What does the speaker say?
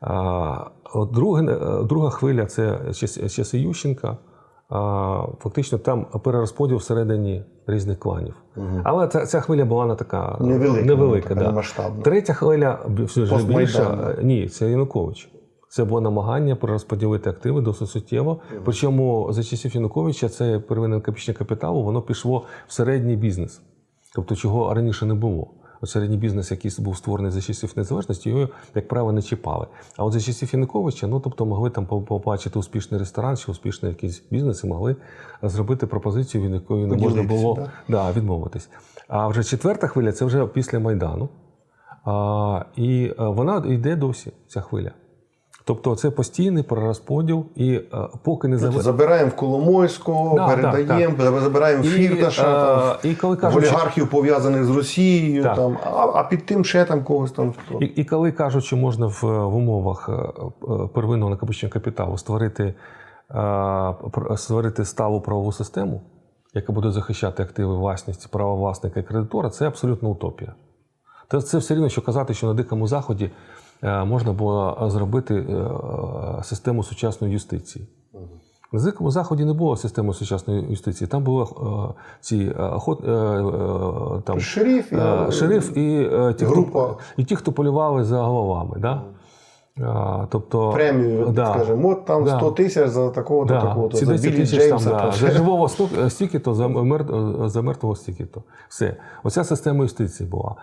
А, от друге, е, друга хвиля це час- часи Ющенка. Фактично там перерозподіл всередині різних кланів. Але ця, ця хвиля була не така Невелика, невелика така да. немасштабна. Третя хвиля більша. Ні, це Янукович. Це було намагання перерозподілити активи досить суттєво. Причому за часів Януковича це первинне накопичення капіталу, воно пішло в середній бізнес. Тобто, чого раніше не було. Середній бізнес, який був створений за часів незалежності, його, як правило, не чіпали. А от за часів Януковича, ну тобто могли там побачити успішний ресторан чи успішний якийсь бізнес і могли зробити пропозицію, від якої не можна було да? да, відмовитись. А вже четверта хвиля це вже після Майдану. А, і е, вона йде досі, ця хвиля. Тобто це постійний перерозподіл, і е, поки не Тобто забираємо в Коломойського, Да, передаємо, забираємо Фірташа, там, і коли кажуть, що- олігархів пов'язаних з Росією, Так. там, а, а під тим ще там когось там. І, і коли кажуть, що можна в, в умовах е, е, первинного накопичення капіталу створити, е, створити сталу правову систему, яка буде захищати активи власність, права власника і кредитора, це абсолютно утопія. Та це все рівно, що казати, що на Дикому Заході е, можна було зробити е, систему сучасної юстиції. На Дикому Заході не було системи сучасної юстиції. Там були е, ці е, охот, е, е, там, Шериф і, Е, шериф і, е, ті, група. хто, і ті, хто полювали за головами. Да? Тобто, Премію, да, скажімо, от там Да. 100 тисяч за такого-то, да, такого-то, ці за 10 Білі тисяч там, да, за живого стільки-то, за мертвого стільки-то. Все. Оця система юстиції була.